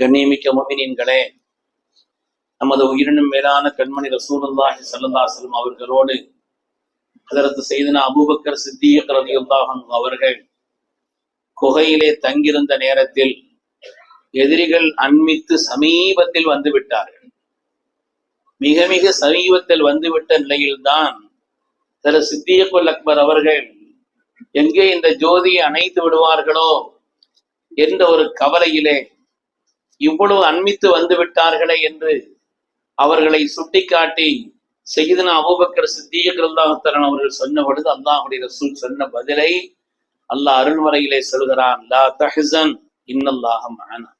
கண்ணியமிக்க முமினின்களே நமது உயிரினும் மேலான கண்மணி ரசூலுல்லாஹி ஸல்லல்லாஹு அவர்களோடு அதற்கு செய்தன அபூபக்கர் சித்தியக் அவர்கள் குகையிலே தங்கியிருந்த நேரத்தில் எதிரிகள் அண்மித்து சமீபத்தில் வந்து விட்டார்கள். மிக மிக சமீபத்தில் வந்துவிட்ட நிலையில்தான் திரு சித்தியக்குல் அக்பர் அவர்கள் எங்கே இந்த ஜோதியை அணைத்து விடுவார்களோ என்ற ஒரு கவலையிலே இவ்வளவு அண்மித்து வந்து விட்டார்களே என்று அவர்களை சுட்டிக்காட்டி செய்தன அபூபக்கர் சித்தியக் ரல்லாஹுத்தரன் அவர்கள் சொன்ன பொழுது அல்லாஹுடைய ரசூல் சொன்ன பதிலை அல்லாஹ் அருள்மறையிலே சொல்கிறான் லா தஹன் இன்னல்லாஹ மகனா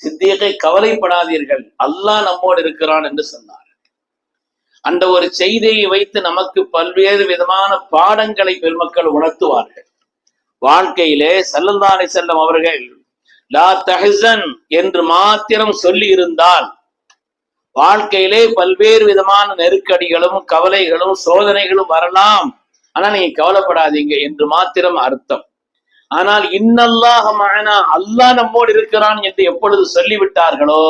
சித்தியக்கை கவலைப்படாதீர்கள் அல்லாஹ் நம்மோடு இருக்கிறான் என்று சொன்னார். அந்த ஒரு செய்தியை வைத்து நமக்கு பல்வேறு விதமான பாடங்களை பெருமக்கள் உணர்த்துவார்கள். வாழ்க்கையிலே செல்லந்தானை செல்லும் அவர்கள் லா தஹன் என்று மாத்திரம் சொல்லி இருந்தால் வாழ்க்கையிலே பல்வேறு விதமான நெருக்கடிகளும் கவலைகளும் சோதனைகளும் வரலாம். ஆனா நீங்க கவலைப்படாதீங்க என்று மாத்திரம் அர்த்தம். ஆனால் இன்னல்லாக மகனா அல்லாஹ் நம்மோடு இருக்கிறான் என்று எப்பொழுது சொல்லிவிட்டார்களோ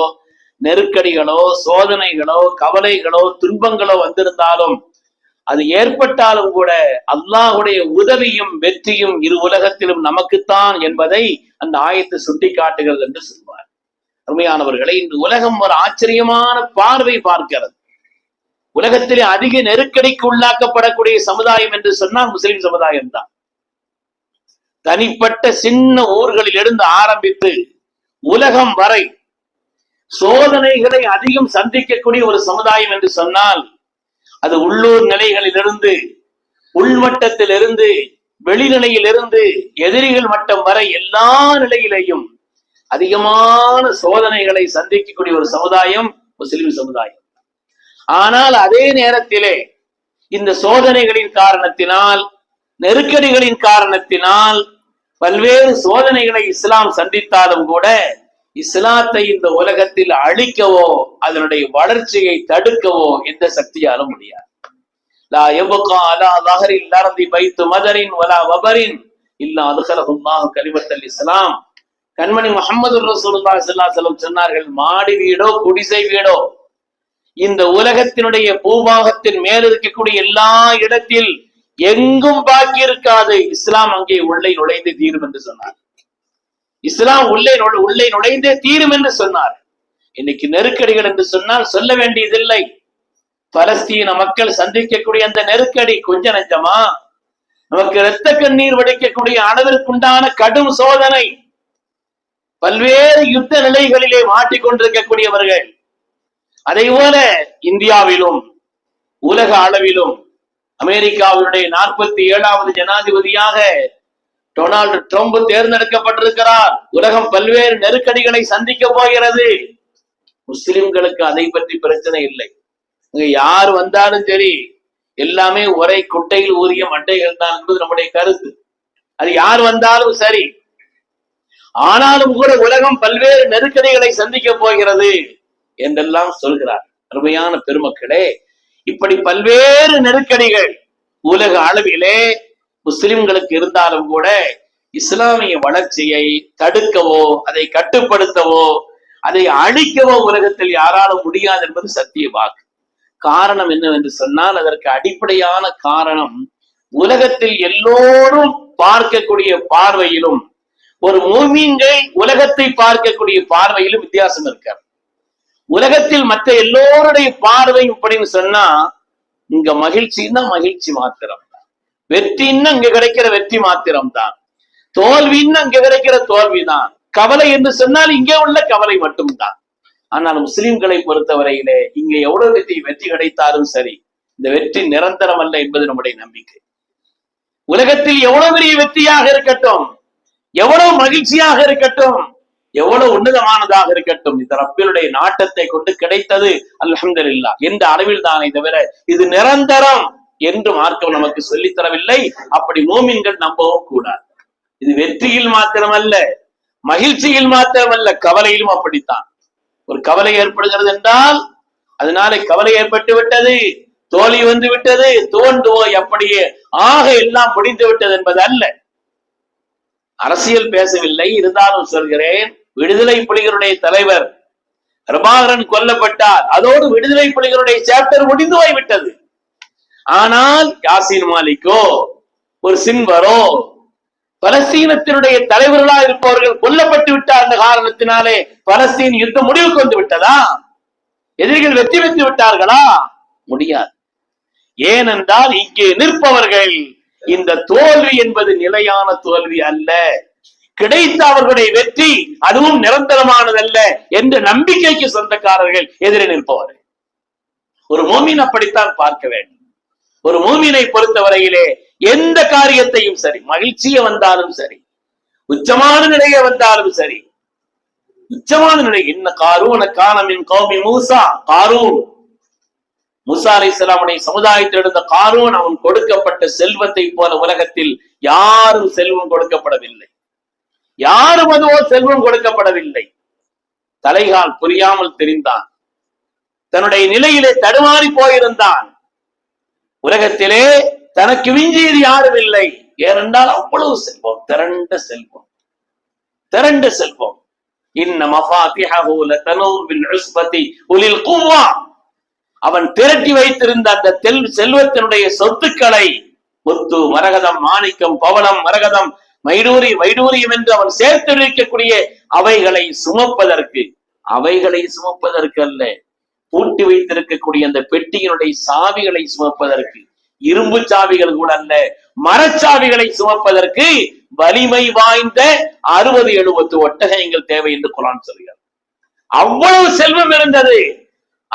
நெருக்கடிகளோ சோதனைகளோ கவலைகளோ துன்பங்களோ வந்திருந்தாலும் அது ஏற்பட்டாலும் கூட அல்லாஹுடைய உதவியும் வெற்றியும் இரு உலகத்திலும் நமக்குத்தான் என்பதை அந்த ஆயத்து சுட்டி காட்டுகிறது என்று சொல்வார். அருமையானவர்களை இந்த உலகம் ஒரு ஆச்சரியமான பார்வை பார்க்கிறது. உலகத்திலே அதிக நெருக்கடிக்கு உள்ளாக்கப்படக்கூடிய சமுதாயம் என்று சொன்னால் முஸ்லிம் சமுதாயம் தான். தனிப்பட்ட சின்ன ஊர்களில் இருந்து ஆரம்பித்து உலகம் வரை சோதனைகளை அதிகம் சந்திக்கக்கூடிய ஒரு சமுதாயம் என்று சொன்னால் அது உள்ளூர் நிலைகளிலிருந்து உள்மட்டத்திலிருந்து வெளிநிலையிலிருந்து எதிரிகள் மட்டம் வரை எல்லா நிலையிலையும் அதிகமான சோதனைகளை சந்திக்கக்கூடிய ஒரு சமுதாயம் முஸ்லிம் சமுதாயம். ஆனால் அதே நேரத்திலே இந்த சோதனைகளின் காரணத்தினால் நெருக்கடிகளின் காரணத்தினால் பல்வேறு சோதனைகளை இஸ்லாம் சந்தித்தாலும் கூட இஸ்லாத்தை இந்த உலகத்தில் அழிக்கவோ அதனுடைய வளர்ச்சியை தடுக்கவோ எந்த சக்தியாலும் முடியாது. லா எபுகா அலா லஹரில் லரதி பைத்து மதரின் வலா வபரின் இல்லா அதுகலஹுல்லாஹு கலிமத்தல் இஸ்லாம். கண்மணி முகமது ரசூலுல்லாஹி ஸல்லல்லாஹு அலைஹி சொன்னார்கள் மாடி வீடோ குடிசை வீடோ இந்த உலகத்தினுடைய பூபாகத்தின் மேல் இருக்கக்கூடிய எல்லா இடத்தில் எங்கும் பாக்கி இருக்காது. இஸ்லாம் அங்கே உள்ளே நுழைந்து தீரும் என்று சொன்னார். இஸ்லாம் உள்ளே நுழை- உள்ளே நுழைந்தே தீரும் என்று சொன்னார். இன்னைக்கு நெருக்கடிகள் என்று சொன்னால் சொல்ல வேண்டியதில்லை. பலஸ்தீன மக்கள் சந்திக்கக்கூடிய அந்த நெருக்கடி கொஞ்ச நஞ்சமா? நமக்கு இரத்த கண்ணீர் வடிக்கக்கூடிய அளவிற்குண்டான கடும் சோதனை. பல்வேறு யுத்த நிலைகளிலே மாட்டிக்கொண்டிருக்கக்கூடியவர்கள் அதை போல இந்தியாவிலும் உலக அளவிலும் அமெரிக்காவினுடைய நாற்பத்தி ஏழாவது ஜனாதிபதியாக டொனால்டு ட்ரம்ப் தேர்ந்தெடுக்கப்பட்டிருக்கிறார். உலகம் பல்வேறு நெருக்கடிகளை சந்திக்க போகிறது. முஸ்லிம்களுக்கு அதை பற்றி பிரச்சனை இல்லை. இங்க யார் வந்தாலும் சரி எல்லாமே ஒரே குட்டையில் ஊறிய மட்டைகள் தான் என்பது நம்முடைய கருத்து. அது யார் வந்தாலும் சரி ஆனாலும் கூட உலகம் பல்வேறு நெருக்கடிகளை சந்திக்க போகிறது என்றெல்லாம் சொல்கிறார். அருமையான பெருமக்களே இப்படி பல்வேறு நெருக்கடிகள் உலக அளவிலே முஸ்லிம்களுக்கு இருந்தாலும் கூட இஸ்லாமிய வளர்ச்சியை தடுக்கவோ அதை கட்டுப்படுத்தவோ அதை அழிக்கவோ உலகத்தில் யாராலும் முடியாது என்பது சத்திய வாக்கு. காரணம் என்னவென்று சொன்னால் அதற்கு அடிப்படையான காரணம் உலகத்தில் எல்லோரும் பார்க்கக்கூடிய பார்வையிலும் ஒரு மூமீன்கள் உலகத்தை பார்க்கக்கூடிய பார்வையிலும் வித்தியாசம் இருக்கார் உலகத்தில் மற்ற எல்லோருடைய பார்வை இப்படின்னு சொன்னா இங்க மகிழ்ச்சின்னா மகிழ்ச்சி மாத்திரம். வெற்றின்னு இங்க கிடைக்கிற வெற்றி மாத்திரம் தான் தோல்வின்னு அங்க கிடைக்கிற தோல்விதான். கவலை என்று சொன்னால் இங்கே உள்ள கவலை மட்டும்தான். ஆனால் முஸ்லிம்களை பொறுத்தவரையிலே இங்க எவ்வளவு வெற்றி வெற்றி கிடைத்தாலும் சரி இந்த வெற்றி நிரந்தரம் அல்ல என்பது நம்முடைய நம்பிக்கை. உலகத்தில் எவ்வளவு பெரிய வெற்றியாக இருக்கட்டும் எவ்வளவு மகிழ்ச்சியாக இருக்கட்டும் எவ்வளவு உன்னதமானதாக இருக்கட்டும் இந்த ரப்பிலுடைய நாட்டத்தை கொண்டு கிடைத்தது அல்ஹம்துல்லா எந்த அளவில் தானே தவிர இது நிரந்தரம். என்று மார்க்கம் நமக்கு சொல்லித் தரவில்லை அப்படி மூமின்கள் நம்பவும் கூடாது. இது வெற்றியில் மாத்திரமல்ல மகிழ்ச்சியில் மாத்திரமல்ல கவலையிலும் அப்படித்தான். ஒரு கவலை ஏற்படுகிறது என்றால் அதனால கவலை ஏற்பட்டு விட்டது தோழி வந்து விட்டது தோன்றுவோய் அப்படியே. ஆக எல்லாம் முடிந்து விட்டது என்பது அல்ல. அரசியல் பேசவில்லை இருந்தாலும் சொல்கிறேன் விடுதலை புலிகளுடைய தலைவர் பிரபாகரன் கொல்லப்பட்டார். அதோடு விடுதலை புலிகளுடைய சாப்டர் முடிந்து போய்விட்டது. ஆனால் யாசின் மாலிக்கோ ஒரு சின்வரோ பலஸ்தீனத்தினுடைய தலைவர்களா இருப்பவர்கள் கொல்லப்பட்டு விட்டார் அந்த காரணத்தினாலே பலஸ்தீன் யுத்தம் முடிவுக்கு வந்து விட்டதா? எதிரிகள் வெற்றி பெற்று விட்டார்களா? முடியாது. ஏனென்றால் இங்கே நிற்பவர்கள் இந்த தோல்வி என்பது நிலையான தோல்வி அல்ல. கிடைத்த அவர்களுடைய வெற்றி அதுவும் நிரந்தரமானதல்ல என்ற நம்பிக்கைக்கு சொந்தக்காரர்கள் எதிரே நிற்பவர்கள். ஒரு மோமின் அப்படித்தான் பார்க்க வேண்டும். ஒரு மூமினை பொறுத்தவரையிலே எந்த காரியத்தையும் சரி மகிழ்ச்சிய வந்தாலும் சரி உச்சமான நிலைய வந்தாலும் சரி உச்சமான நிலை என்ன காரூன காணமின் கௌமி மூசா காரூன் முசா அலி இஸ்லாமுடைய சமுதாயத்தில் இருந்த காரூன் அவன் கொடுக்கப்பட்ட செல்வத்தை போல உலகத்தில் யாரும் செல்வம் கொடுக்கப்படவில்லை. யாரும் அதுவோ செல்வம் கொடுக்கப்படவில்லை. தலைகால் புரியாமல் தெரிந்தான். தன்னுடைய நிலையிலே தடுமாறி போயிருந்தான். உலகத்திலே தனக்கு விஞ்சியது யாரும் இல்லை. ஏனென்றால் அவ்வளவு செல்வம் திரண்ட செல்வம். திரண்ட செல்வம். இன்ன மஃபாத்திஹஹு லதனூர் பில் உஸ்பதி உலில் குவ்வா. அவன் திரட்டி வைத்திருந்த அந்த தெல் செல்வத்தினுடைய சொத்துக்களை முத்து மரகதம் மாணிக்கம் பவனம் மரகதம் மைடூரி வைடூரியம் என்று அவன் சேர்த்து வைக்கக்கூடிய அவைகளை சுமப்பதற்கு அவைகளை சுமப்பதற்கு அல்ல பூட்டி வைத்திருக்கக்கூடிய அந்த பெட்டியினுடைய சாவிகளை சுமப்பதற்கு இரும்பு சாவிகள் கூட அல்ல மரச்சாவிகளை சுமப்பதற்கு வலிமை வாய்ந்த அறுபது எழுபத்து ஒட்டகங்கள் தேவை என்று குரான் சொல்கிறார். அவ்வளவு செல்வம் இருந்தது.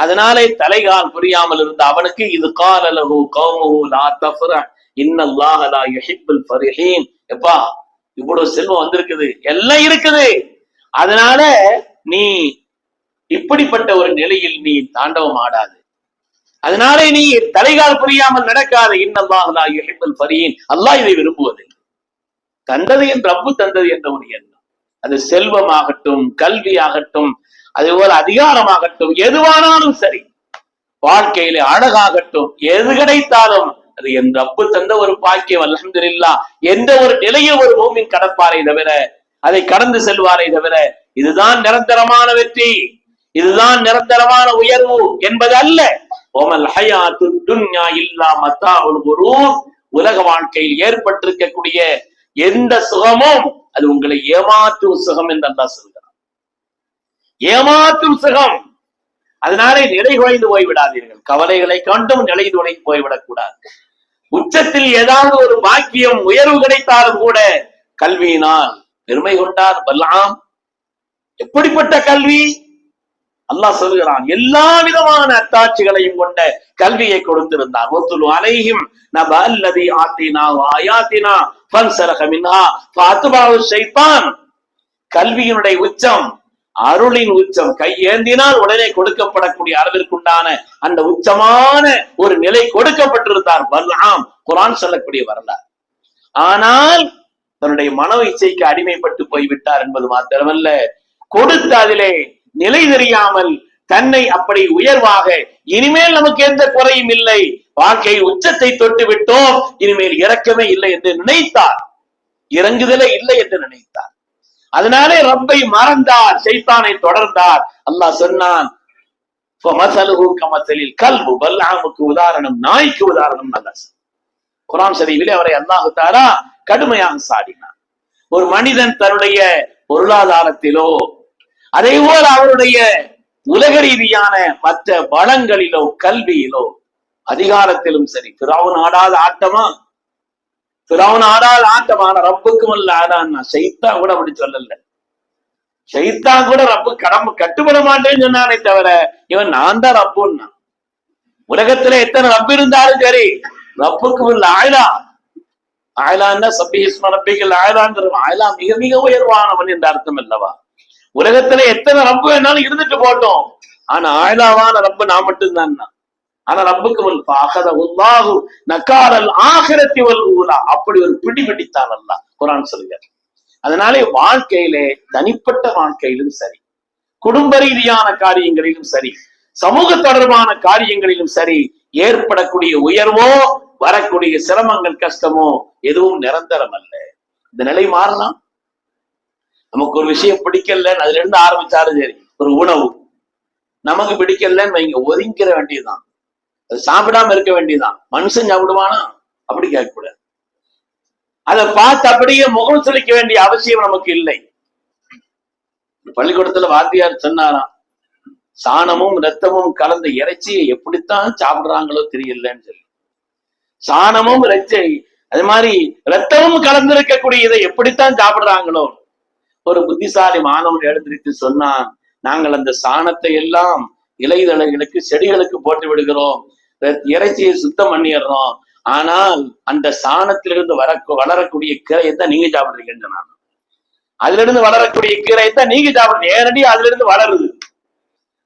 அதனாலே தலைகால் புரியாமல் இருந்த அவனுக்கு இது காலலகு கௌமுஹு லா தஃப்ர இன்னல்லாஹ லா யுஹிப்புல் ஃபரிஹீன். எப்பா இவ்வளவு செல்வம் வந்திருக்குது. எல்லாம் இருக்குது. அதனால நீ இப்படிப்பட்ட ஒரு நிலையில் நீ தாண்டவம் ஆடாது. அதனாலே நீ தலைகால் புரியாமல் நடக்காத. இன்னல்லாஹ் லா யுஹிப்புல் அல்லாஹ் இதை விரும்புவதில்லை. தந்தது என் ரப்பு தந்தது என்ற ஒரு எண்ணம். அது செல்வமாகட்டும் கல்வி ஆகட்டும் போல அதிகாரமாகட்டும் எதுவானாலும் சரி. வாழ்க்கையில அழகாகட்டும் எது கிடைத்தாலும் அது என் ரப்பு தந்த ஒரு பாக்கியம் அலமதுல்லா எந்த ஒரு நிலையில் ஒரு பூமியின் கடப்பாரை தவிர அதை கடந்து செல்வாரை தவிர இதுதான் நிரந்தரமான வெற்றி. இதுதான் நிரந்தரமான உயர்வு என்பது அல்ல. ஓமல் ஹயாத்து துன்யா இல்லா மத்தா ஒரு உலக வாழ்க்கையில் ஏற்பட்டிருக்கக்கூடிய எந்த சுகமும் அது உங்களை ஏமாற்றும் சுகம் என்று அல்லாஹ் சொல்கிறார் ஏமாற்றும் சுகம். அதனாலே நிலை குறைந்து போய்விடாதீர்கள். கவலைகளை கண்டும் நிலை துணை போய்விடக்கூடாது. உச்சத்தில் ஏதாவது ஒரு பாக்கியம் உயர்வு கிடைத்தாலும் கூட கல்வியினால் பெருமை கொண்டார். வல்லாம் எப்படிப்பட்ட கல்வி? அல்லாஹ் சொல்கிறான் எல்லா விதமான அத்தாட்சிகளையும் கொண்ட கல்வியை கொடுத்திருந்தார் ஒத்துலு அலைஹிம் நப அல்லதி ஆத்தினா ஆயாத்தினா ஃபன்சலக மின்ஹா ஃபாத்பாஹு ஷைத்தான். கல்வியினுடைய உச்சம் அருளின் உச்சம் கையேந்தினால் உடனே கொடுக்கப்படக்கூடிய அளவிற்குண்டான அந்த உச்சமான ஒரு நிலை கொடுக்கப்பட்டிருந்தார். பல்லாம் குரான் சொல்லக்கூடிய வரலாறு. ஆனால் தன்னுடைய மனோ இச்சைக்கு அடிமைப்பட்டு போய்விட்டார் என்பது மாத்திரமல்ல கொடுத்த அதிலே நிலை தெரியாமல் தன்னை அப்படி உயர்வாக இனிமேல் நமக்கு எந்த குறையும் இல்லை. வாழ்க்கையில் உச்சத்தை தொட்டு விட்டோம் இனிமேல் இறக்கமே இல்லை என்று நினைத்தார். இறங்குதலே இல்லை என்று நினைத்தார். அதனாலே ரப்பை மறந்தார் சைத்தானை தொடர்ந்தார். அல்லாஹ் சொன்னான் கமத்தலில் கல்வு பல்லாமுக்கு உதாரணம் நாய்க்கு உதாரணம் நல்லா குரான் சதீவிலே அவரை அல்லாஹுத்தாரா கடுமையாக சாடினார் ஒரு மனிதன் தன்னுடைய பொருளாதாரத்திலோ அதே போல அவருடைய உலக ரீதியான மற்ற வளங்களிலோ கல்வியிலோ அதிகாரத்திலும் சரி பிறவன் ஆடாத ஆட்டமா? பிறவன் ஆடாத ஆட்டமான ரப்புக்கும் அல்ல ஆடான்னா சைத்தா கூட அப்படி சொல்லல. சைத்தா கூட ரப்பு கடமை கட்டுப்பட மாட்டேன்னு சொன்னானே தவிர இவன் நான் தான் ரப்புன்னா. உலகத்துல எத்தனை ரப்பு இருந்தாலும் சரி ரப்புக்கும் இல்ல ஆயிலா. ஆயிலான்னா சபிஹிஸ்ம ரப்பிகள் ஆயிலான்ற ஆயிலா மிக மிக உயர்வானவன் என்ற அர்த்தம் அல்லவா? உலகத்துல எத்தனை ரப்பு வேணாலும் இருந்துட்டு போட்டோம். ஆனா ஆயலாவான ரப்பு நான் மட்டும்தான் ஆனா ரப்புக்கு வல் பாகத உல்லாஹு நக்காரல் ஆகிரத்தி வல் ஊலா. அப்படி ஒரு பிடி பிடித்தான் அல்ல குரான் சொல்கிறார் அதனாலே வாழ்க்கையிலே தனிப்பட்ட வாழ்க்கையிலும் சரி குடும்ப ரீதியான காரியங்களிலும் சரி சமூக தொடர்பான காரியங்களிலும் சரி ஏற்படக்கூடிய உயர்வோ வரக்கூடிய சிரமங்கள் கஷ்டமோ எதுவும் நிரந்தரம் அல்ல. இந்த நிலை மாறலாம்? நமக்கு ஒரு விஷயம் பிடிக்கலன்னு அதுல இருந்து ஆரம்பிச்சாலும் சரி ஒரு உணவு. நமக்கு பிடிக்கலன்னு வைங்க ஒதுங்கிற வேண்டியதுதான். அது சாப்பிடாம இருக்க வேண்டியதுதான். மனுஷன் சாப்பிடுவானா? அப்படி கேட்கக்கூடாது. அதை பார்த்து அப்படியே முகம் சுளிக்க வேண்டிய அவசியம் நமக்கு இல்லை. பள்ளிக்கூடத்துல வாத்தியார் சொன்னாராம் சாணமும் ரத்தமும் கலந்த இறைச்சியை எப்படித்தான் சாப்பிடுறாங்களோ தெரியலன்னு சொல்லி. சாணமும் இறைச்சி அது மாதிரி ரத்தமும் கலந்திருக்கக்கூடிய இதை எப்படித்தான் சாப்பிடுறாங்களோ ஒரு புத்திசாலி மாணவன் எழுந்திருத்து சொன்னான் நாங்கள் அந்த சாணத்தை எல்லாம் இலைதழைகளுக்கு செடிகளுக்கு போட்டு விடுகிறோம். இறைச்சியை சுத்தம் பண்ணிடுறோம். ஆனால் அந்த சாணத்திலிருந்து வர வளரக்கூடிய கீரையை தான் நீங்க சாப்பிடுறீங்கன்னு நான் அதுல இருந்து வளரக்கூடிய கீரையை தான் நீங்க சாப்பிடுறீங்க. நேரடி அதுல இருந்து வளருது?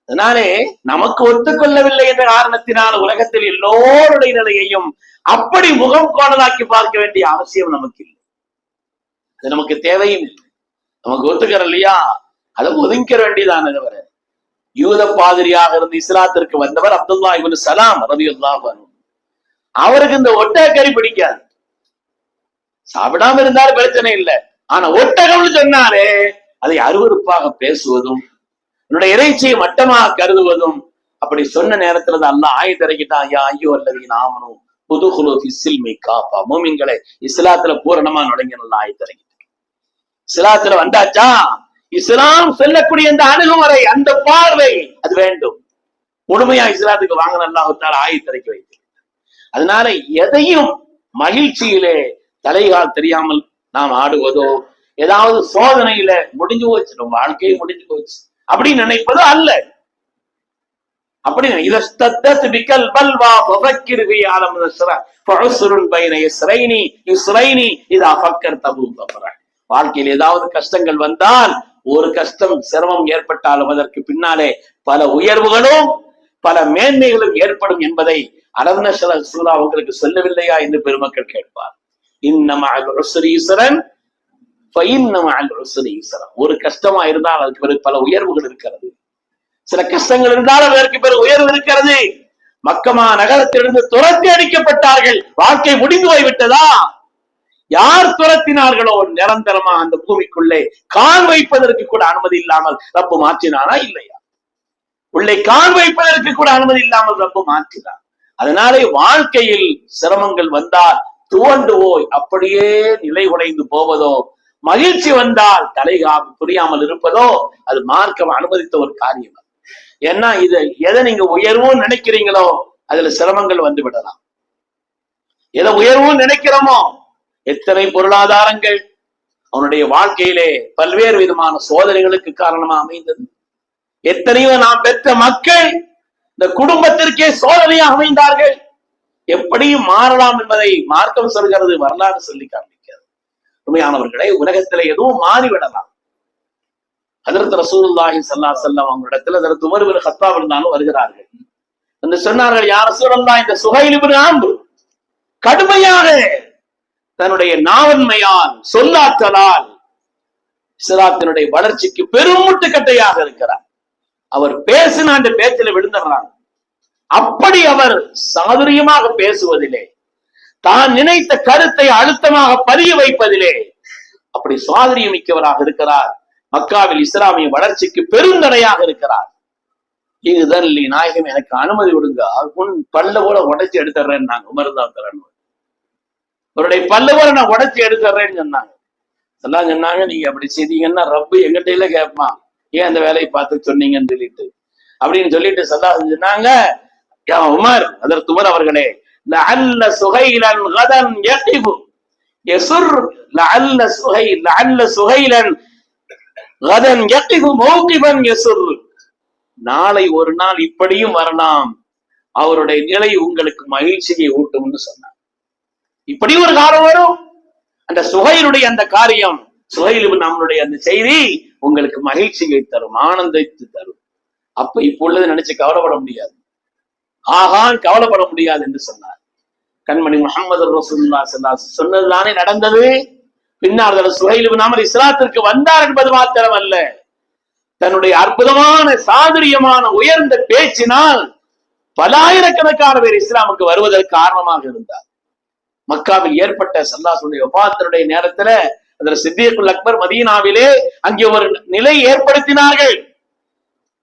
அதனாலே நமக்கு ஒத்துக்கொள்ளவில்லை என்ற காரணத்தினால் உலகத்தில் எல்லோருடைய நிலையையும் அப்படி முகம் கோணலாக்கி பார்க்க வேண்டிய அவசியம் நமக்கு இல்லை. அது நமக்கு தேவையும் இல்லை. நமக்கு ஒத்துக்கிற இல்லையா? அதை ஒதுங்கிற வேண்டியதான தவிர யூத பாதிரியாக இருந்து இஸ்லாத்திற்கு வந்தவர் அப்துல்லா இவனு சலாம் ரவி அவருக்கு இந்த ஒட்டகக்கறி பிடிக்காது. சாப்பிடாம இருந்தாலும் பிரச்சனை இல்லை. ஆனா ஒட்டகம்னு சொன்னாலே அதை அருவறுப்பாக பேசுவதும் என்னுடைய இறைச்சியை மட்டமாக கருதுவதும் அப்படி சொன்ன நேரத்துல தான் அல்லாஹ் ஆயத்து ஐயா ஐயோ அல்லது நாமனும் புதுகுலு சில்மி காப்பா மூமின்களை இஸ்லாத்துல பூரணமா நுழைங்க நல்லா சிலாத்துல வந்தாச்சா? இஸ்லாம் சொல்லக்கூடிய அந்த அணுகுமுறை அந்த பார்வை அது வேண்டும். முழுமையா இஸ்லாத்துக்கு வாங்க நல்லா ஆயத்து இறக்கி வைத்து அதனால எதையும் மகிழ்ச்சியிலே தலைகால் தெரியாமல் நாம் ஆடுவதோ ஏதாவது சோதனையில முடிஞ்சு போச்சு நம்ம வாழ்க்கையை முடிஞ்சு போச்சு அப்படின்னு நினைப்பதோ அல்ல. அப்படி பல்வா தபு வாழ்க்கையில் ஏதாவது கஷ்டங்கள் வந்தால் ஒரு கஷ்டம் சிரமம் ஏற்பட்டாலும் அதற்கு பின்னாலே பல உயர்வுகளும் பல மேன்மைகளும் ஏற்படும் என்பதை அலர்னசல சூரா உங்களுக்கு சொல்லவில்லையா என்று பெருமக்கள் கேட்பார். இன்னம ஒரு கஷ்டமா இருந்தால் அதுக்கு பிறகு பல உயர்வுகள் இருக்கிறது. சில கஷ்டங்கள் இருந்தாலும் அதற்கு பிறகு உயர்வு இருக்கிறது. மக்கமா நகரத்திலிருந்து துரத்தி அடிக்கப்பட்டார்கள். வாழ்க்கை முடிந்து போய்விட்டதா? யார் துரத்தினார்களோ நிரந்தரமா அந்த பூமிக்குள்ளே கால் வைப்பதற்கு கூட அனுமதி இல்லாமல் ரப்பு மாற்றினானா இல்லையா? உள்ளே கால் வைப்பதற்கு கூட அனுமதி இல்லாமல் ரப்பு மாற்றினார். அதனாலே வாழ்க்கையில் சிரமங்கள் வந்தால் துவண்டு அப்படியே நிலை உடைந்து போவதோ மகிழ்ச்சி வந்தால் தலை புரியாமல் இருப்பதோ அது மார்க்கம் அனுமதித்த ஒரு காரியம் ஏன்னா இது எதை நீங்க உயர்வும் நினைக்கிறீங்களோ அதுல சிரமங்கள் வந்து விடலாம். எதை உயர்வும் நினைக்கிறோமோ எத்தனை பொருளாதாரங்கள் அவனுடைய வாழ்க்கையிலே பல்வேறு விதமான சோதனைகளுக்கு காரணமா அமைந்தது. எத்தனையோ நாம் பெற்ற மக்கள் இந்த குடும்பத்திற்கே சோதனையாக அமைந்தார்கள். எப்படியும் மாறலாம் என்பதை மார்க்கம் சொல்கிறது வரலாறு சொல்லி காண்பிக்கிறது. உண்மையானவர்களே உலகத்திலே எதுவும் மாறிவிடலாம். அதற்கு ரசூல்லாஹி சல்லா செல்லம் அவங்களிடத்தில் அதற்கு உமர் ஹத்தாப் இருந்தாலும் வருகிறார்கள். என்று சொன்னார்கள் யார் ரசூலல்லா இந்த சுகையில் இப்னு ஆம்பு கடுமையாக தன்னுடைய நாவன்மையால் சொல்லாற்றலால் இஸ்லாத்தினுடைய வளர்ச்சிக்கு பெரும் முட்டுக்கட்டையாக இருக்கிறார். அவர் பேசின அந்த பேச்சில விழுந்துடுறாங்க. அப்படி அவர் சாதுரியமாக பேசுவதிலே தான் நினைத்த கருத்தை அழுத்தமாக பதிய வைப்பதிலே அப்படி சாதுரியம் மிக்கவராக இருக்கிறார். மக்காவில் இஸ்லாமிய வளர்ச்சிக்கு பெருந்தடையாக இருக்கிறார். இதுதான் நாயகம் எனக்கு அனுமதி விடுங்க. உன் பல்ல கூட உடைச்சு எடுத்துறேன் நாங்க உமர்தா தரேன் அவருடைய பல்லுவரை நான் உடச்சி எடுத்துறேன்னு சொன்னாங்க. எல்லாம் சொன்னாங்க நீங்க அப்படி செய்தீங்கன்னா ரப்பு எங்கிட்ட கேட்பான் ஏன் அந்த வேலையை பார்த்து சொன்னீங்கன்னு சொல்லிட்டு. அப்படின்னு சொல்லிட்டு சல்லா சொன்னாங்க உமர் அதற்கு உமர் அவர்களே லஅல்ல சுகைலன் கதன் யகிபு. யசுர் லஅல்ல சுகை லஅல்ல சுகைலன் கதன் யகிபு மௌகிபன் யசுர். நாளை ஒரு நாள் இப்படியும் வரலாம். அவருடைய நிலை உங்களுக்கு மகிழ்ச்சியை ஊட்டும்னு சொன்னார் இப்படி ஒரு காலம் வரும். அந்த சுகையினுடைய அந்த காரியம் சுகையில் நம்மளுடைய அந்த செய்தி உங்களுக்கு மகிழ்ச்சியை தரும் ஆனந்தத்தை தரும். அப்ப இப்ப உள்ளது நினைச்சு கவலைப்பட முடியாது. ஆகான் கவலைப்பட முடியாது என்று சொன்னார். கண்மணி முகமது ரசூல்லா ஸல்லல்லாஹு சொன்னதுதானே நடந்தது? பின்னால் சுகையில் சுஹைல் இஸ்லாத்திற்கு வந்தார் என்பது மாத்திரம் அல்ல. தன்னுடைய அற்புதமான சாதுரியமான உயர்ந்த பேச்சினால் பலாயிரக்கணக்கான பேர் இஸ்லாமுக்கு வருவதற்கு காரணமாக இருந்தார். மக்காவில் ஏற்பட்ட சல்லாசுடைய ஒபாத்தினுடைய நேரத்துல அதுல சித்தியக்குல் அக்பர் மதீனாவிலே அங்கே ஒரு நிலை ஏற்படுத்தினார்கள்.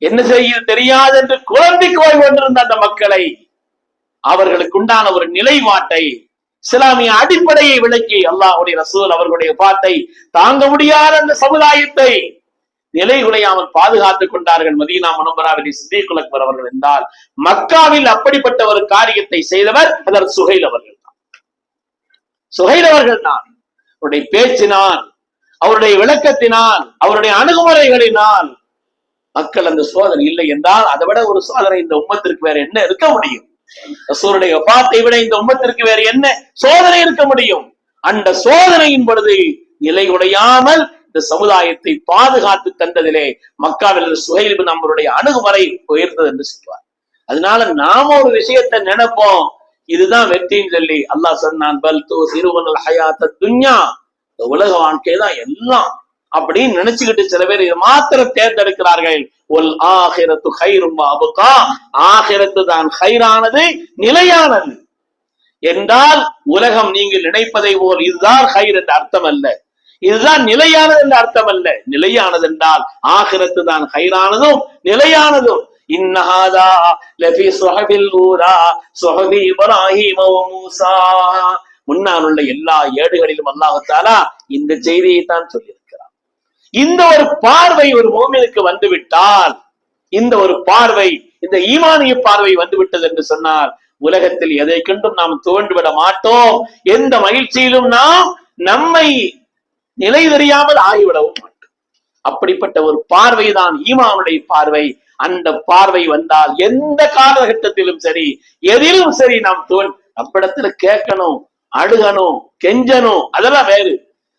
என்ன செய்ய தெரியாது என்று குழந்தை கோய் கொண்டிருந்த அந்த மக்களை அவர்களுக்கு உண்டான ஒரு நிலைப்பாட்டை இஸ்லாமிய அடிப்படையை விளக்கி அல்லாஹுடைய ரசூல் அவர்களுடைய பாட்டை தாங்க முடியாத அந்த சமுதாயத்தை நிலைகுலையாமல் பாதுகாத்துக் கொண்டார்கள் மதீனா முனம்பராவிலே சித்திகுல் அக்பர் அவர்கள் என்றால் மக்காவில் அப்படிப்பட்ட ஒரு காரியத்தை செய்தவர் அதர் சுகைல் அவர்கள். சுகைதவர்கள் நான் தான் அவருடைய பேச்சினால் அவருடைய விளக்கத்தினால் அவருடைய அணுகுமுறைகளினால் மக்கள் அந்த சோதனை இல்லை என்றால் அதை விட ஒரு சோதனை இந்த உம்மத்திற்கு வேற என்ன இருக்க முடியும்? ரசூலுடைய பாத்தை விட இந்த உம்மத்திற்கு வேற என்ன சோதனை இருக்க முடியும்? அந்த சோதனையின் பொழுது நிலை உடையாமல் இந்த சமுதாயத்தை பாதுகாத்து தந்ததிலே மக்காவில் சுகைலிபு நம்மளுடைய அணுகுமுறை உயர்ந்தது என்று சொல்வார். அதனால நாம ஒரு விஷயத்தை நினைப்போம். இதுதான் வெற்றின்னு சொல்லி அல்லாஹ் சொன்னான் பல் தோ சிறுவனல் ஹயாத்த துன்யா. இந்த உலக வாழ்க்கை தான் எல்லாம். அப்படின்னு நினைச்சுக்கிட்டு சில பேர் இதை மாத்திர தேர்ந்தெடுக்கிறார்கள். ஒல் ஆகிரத்து ஹைரும் அபுகா. ஆகிரத்து தான் ஹைரானது நிலையானது. என்றால் உலகம் நீங்கள் நினைப்பதை போல் இதுதான் ஹைர் என்ற அர்த்தம் அல்ல இதுதான் நிலையானது என்ற அர்த்தம் அல்ல நிலையானது என்றால் ஆகிரத்து தான் ஹைரானதும் நிலையானதும். இன்னஹாதா லஃபி சுஹபில் ஊரா சுஹபி இப்ராஹிம மூசா முன்னால் உள்ள எல்லா ஏடுகளிலும் அல்லாஹத்தாலா இந்த செய்தியை தான் சொல்லியிருக்கிறார் இந்த ஒரு பார்வை ஒரு மோமினுக்கு வந்துவிட்டால் இந்த ஒரு பார்வை இந்த ஈமானிய பார்வை வந்துவிட்டது என்று சொன்னால் உலகத்தில் எதை கண்டும் நாம் துவண்டு விட மாட்டோம். எந்த மகிழ்ச்சியிலும் நாம் நம்மை நிலை தெரியாமல் ஆகிவிடவும் மாட்டோம். அப்படிப்பட்ட ஒரு பார்வைதான் ஈமானுடைய பார்வை. அந்த பார்வை வந்தால் எந்த காலகட்டத்திலும் சரி எதிலும் சரி நாம் தோல் அப்பிடத்துல கேட்கணும் அழுகணும் கெஞ்சணும் அதெல்லாம் வேறு.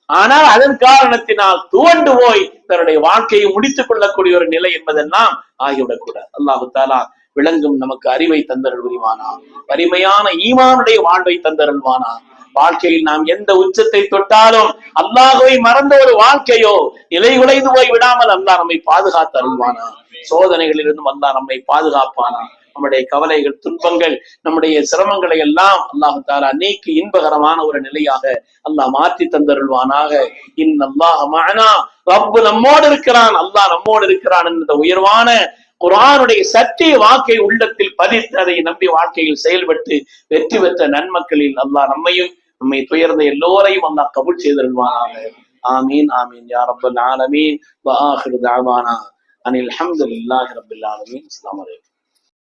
ஆனால் அதன் காரணத்தினால் துவண்டு போய் தன்னுடைய வாழ்க்கையை முடித்துக் கொள்ளக்கூடிய ஒரு நிலை என்பதெல்லாம் ஆகிவிடக் கூடாது அல்லாஹு தாலா விளங்கும் நமக்கு அறிவை தந்தருள் புரிவானா? வலிமையான ஈமானுடைய வாழ்வை தந்தருள்வானா? வாழ்க்கையில் நாம் எந்த உச்சத்தை தொட்டாலும் அல்லாஹுவை மறந்த ஒரு வாழ்க்கையோ நிலை குலைந்து போய் விடாமல் அல்லாஹ் நம்மை பாதுகாத்து அருள்வானா? சோதனைகளிலிருந்தும் அல்லாஹ் நம்மை பாதுகாப்பானா? நம்முடைய கவலைகள் துன்பங்கள் நம்முடைய சிரமங்களை எல்லாம் அல்லாஹு தாலா நீக்கி இன்பகரமான ஒரு நிலையாக அல்லாஹ் மாற்றி தந்தருள்வானாக. இன் அல்லாஹ் ரப்பு நம்மோடு இருக்கிறான். அல்லாஹ் நம்மோடு இருக்கிறான் என்ற உயர்வான குரானுடைய சத்திய வாக்கை உள்ளத்தில் பதித்து அதை நம்பி வாழ்க்கையில் செயல்பட்டு வெற்றி பெற்ற நன்மக்களில் அல்லாஹ் நம்மையும் நம்மை துயர்ந்த எல்லோரையும் அல்லாஹ் கபுல் செய்தருள்வானாக ஆமீன் ஆமீன். யா ரப்பல் ஆலமீன். வ ஆஹிரு தஅவானா அனில் ஹம்துலில்லாஹி ரப்பில் ஆலமீன். அஸ்ஸலாமு அலைக்கும்.